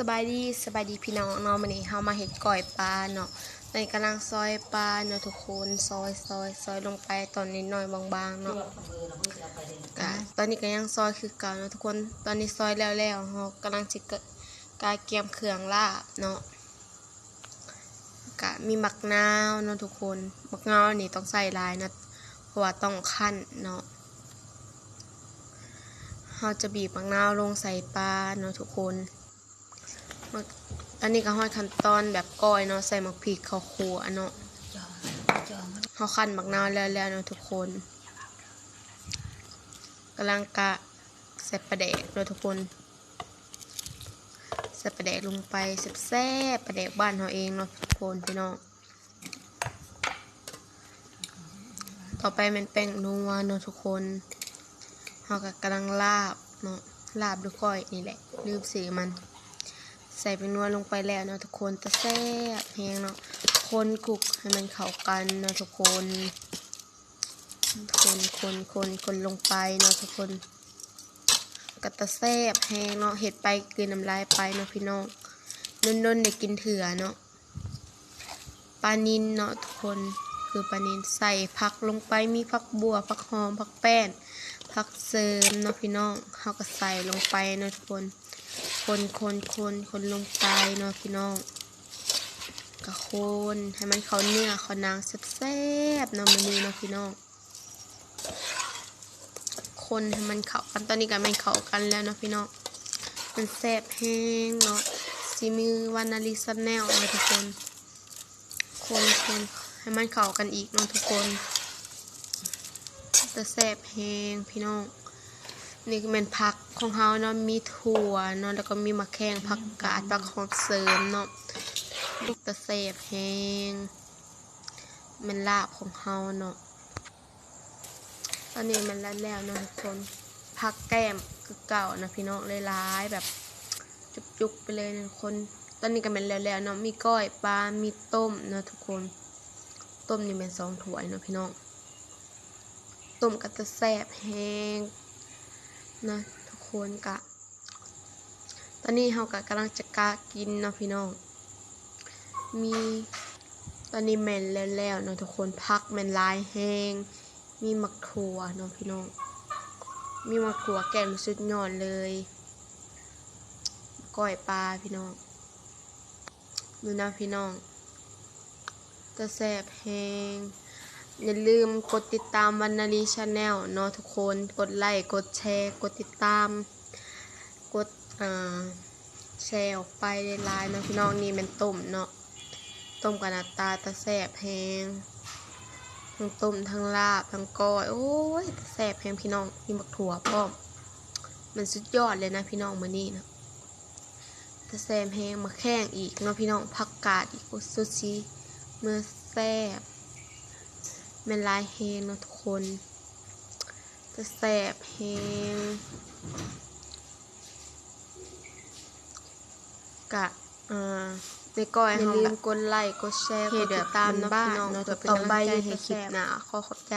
สบายดีสบายดีพี่น้องเนาะมื้อนี้เฮามาเฮ็ดก้อยปลาเนาะตอนนี้กำลังซอยปลาเนาะทุกคนซอยซอยซอยลงไปตอนนิดหน่อยบางๆเนาะก็ตอนนี้ก็ยังซอยคือเก่าเนาะทุกคนตอนนี้ซอยแล้วแล้วเฮากำลังสิเกะกายเกียมเครื่องลาบเนาะก็มีมักนาวเนาะทุกคนมักนาวนี่ต้องใส่ลายนะเพราะว่าต้องคั่นเนาะเราจะบีบมะนาวลงใส่ปลาเนาะทุกคน อันนี้ก็ห้อยขั้นตอนแบบก้อยเนาะใส่หมักพริกข้าวคั่วเนาะเขาขั้นมะนาวแล้วแล้วเนาะทุกคนกำลังกะใส่ปลาแดกเนาะทุกคนใส่ปลาแดกลงไปแซ่บปลาแดกบ้านเราเองเนาะทุกคนพี่น้องต่อไปเป็นแป้งนัวเนาะทุกคนเราก็กำลังลาบเนาะลาบด้วยก้อยนี่แหละลืมสีมัน ใส่เป็นนัวลงไปแล้วเนาะทุกคนตะแซ่บแหงเนาะคนคลุกให้มันเข้ากันเนาะทุกคน คนคนคนคนลงไปเนาะทุกคนก็ตะแซ่บแหงเนาะเห็ดไปกลืนน้ำลายไปเนาะพี่น้องนนๆได้กินเถื่อเนาะปลานินเนาะทุกคนคือปลานินใส่ผักลงไปมีผักบัวผักหอมผักแป้นผักเสริมเนาะพี่น้องเขาก็ใส่ลงไปเนาะทุกคน คนคนคนคนลงไปเนาะพี่น้องก็คนให้มันเขาเนื้อเขานางแซ่บๆเนาะมือนี้เนาะพี่น้อง คนให้มันเข้ากันตอนนี้ก็มันเข้ากันแล้วเนาะพี่น้องมันแซ่บแห้งเนาะซีมือวานาลิซันแนลเนาะทุกคน คนคนให้มันเข้ากันอีกเนาะทุกคนจะแซ่บแฮงพี่น้อง นี่ก็เป็นผักของเฮาเนาะมีถั่วเนาะแล้วก็มีมะแข้งผักกาดผักหอมเสริมเนาะจะแซ่บแฮงมันลาบของเฮาเนาะตอนนี้มันแล้วแล้วเนาะทุกคนผักแก้มคือเก่านะพี่น้องเลยร้ายๆแบบจุกๆไปเลยนะทุกคน ตอนนี้ก็เป็นแล้วแล้วเนาะมีก้อยปลา มีต้มเนาะทุกคน ต้มนี่เป็นสองถ้วยเนาะพี่น้องต้มก็จะแซ่บแห้ง นะทุกคนกะ ตอนนี้เฮากะกำลังจะกากินเนาะพี่น้อง มีตอนนี้แมนแล้วแล้วเนาะทุกคนพักแมนลายแห้ง มีมักถั่วเนาะพี่น้อง มีมักถั่วแกงสุดยอดเลยก้อยปลาพี่น้องดูนะพี่น้อง จะแซ่บแห้ง อย่าลืมกดติดตามวันนารีชาแนลเนาะทุกคนกดไลค์กดแชร์ กดติดตาม กดอ่าแชร์ออกไปในไลน์นะพี่น้องนี่เป็นต้มเนาะต้มกับนาตาตะแสบแพงทั้งต้มทั้งลาบทั้งก้อยโอ้ยตะแสบแพงพี่น้องมีบักถั่วพร้อมมันสุดยอดเลยนะพี่น้องมื้อนี้นะตะแสบแพงมาแข้งอีกเนาะพี่น้องผักกาดอีกสุดซีเมื่อแซ่บ เป็นลายเฮงนะทุกคน จะแสบเฮงกะอ่าในก้อยอย่าลืมกดไลค์กดแชร์กดติดตามนาะพี่น้องเพื่อเป็นกำลังใจให้คลิปหน้าขอขอบใจ